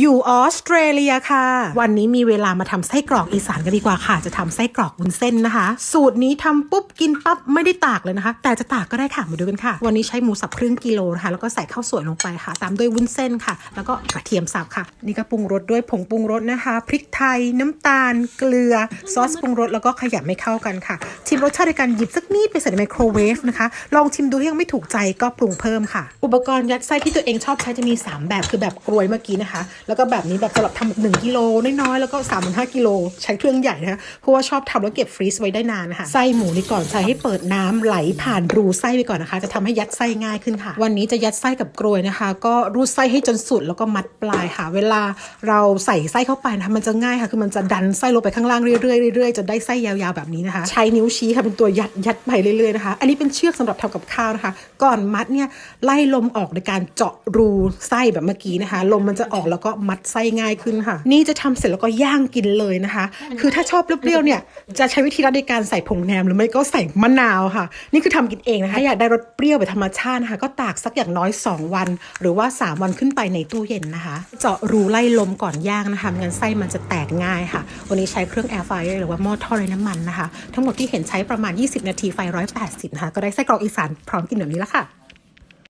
อยู่ออสเตรเลียค่ะ วันนี้มีเวลามาทำไส้กรอกอีสานกันดีกว่าค่ะ จะทำไส้กรอกวุ้นเส้นนะคะ สูตรนี้ทำปุ๊บกินปั๊บไม่ได้ตากเลยนะคะ แต่จะตากก็ได้ค่ะมาดูกันค่ะ วันนี้ใช้หมูสับครึ่งกิโลนะคะแล้วก็ใส่ข้าวสวยลงไปค่ะ ตามด้วยวุ้นเส้นค่ะ แล้วก็กระเทียมสับค่ะ นี่ก็ปรุงรสด้วยผงปรุงรสนะคะ พริกไทยน้ำตาล เกลือซอสปรุงรสแล้วก็ขยำให้เข้ากันค่ะชิมรสชาติในการหยิบสักนิดไปใส่ในไมโครเวฟนะคะลองชิมดูถ้ายังไม่ถูกใจก็ปรุงเพิ่มค่ะ อุปกรณ์ยัดไส้ที่ตัวเองชอบใช้จะมี 3 แบบคือแบบกรวยเมื่อกี้นะคะแล้วก็แบบนี้แบบสำหรับทำแบบหนึ่งกิโลน้อยๆ แล้วก็3ามถึงหกิโลใช้เครื่องใหญ่นะคะเพราะว่าชอบทำแล้วเก็บฟรีซไว้ได้นานนะคะไส้หมูนี่ก่อนใช้ให้เปิดน้ำไหลผ่านรูไส้ไปก่อนนะคะ จะทำให้ยัดไส้ง่ายขึ้นค่ะ วันนี้จะยัดไส้กับกรวยนะคะ ก็รูดไส้ให้จนสุดแล้วก็มัดปลายค่ะ เวลาเราใส่ไส้เข้าไปนะคะมันจะง่ายค่ะคือมันจะดันไส้ลงไปข้างล่างเรื่อยๆเรื่อยๆจนได้ไส้ยาวๆแบบนี้นะคะ ใช้นิ้วชี้ค่ะเป็นตัวยัดยัดไปเรื่อยๆนะคะ อันนี้เป็นเชือกสำหรับทำกับข้าวนะคะ ก่อนมัดเนี่ยไล่ลมออกในการเจาะรูไส้แบบเมื่อกี้นะคะ ลมมันจะออกแล้วก็มัดไส้ง่ายขึ้นค่ะ นี่จะทำเสร็จแล้วก็ย่างกินเลยนะคะ คือถ้าชอบเปรี้ยวๆเนี่ยจะใช้วิธีรัดในการใส่ผงแหนมหรือไม่ก็ใส่มะนาวค่ะ นี่คือทำกินเองนะคะอยากได้รสเปรี้ยวแบบธรรมชาตินะคะก็ตากสักอย่างน้อย 2 วัน หรือว่า 3 วันขึ้นไปในตู้เย็นนะคะ เจาะรูไล่ลมก่อนย่างนะคะไม่งั้นไส้มันจะแตกง่ายค่ะ วันนี้ใช้เครื่องแอร์ไฟร์หรือว่าหม้อทอดไร้น้ำมันนะคะ ทั้งหมดที่เห็นใช้ประมาณ 20 นาทีไฟ 180นะคะก็ได้ไส้กรอกอีสานพร้อมกินแบบนี้แล้วค่ะ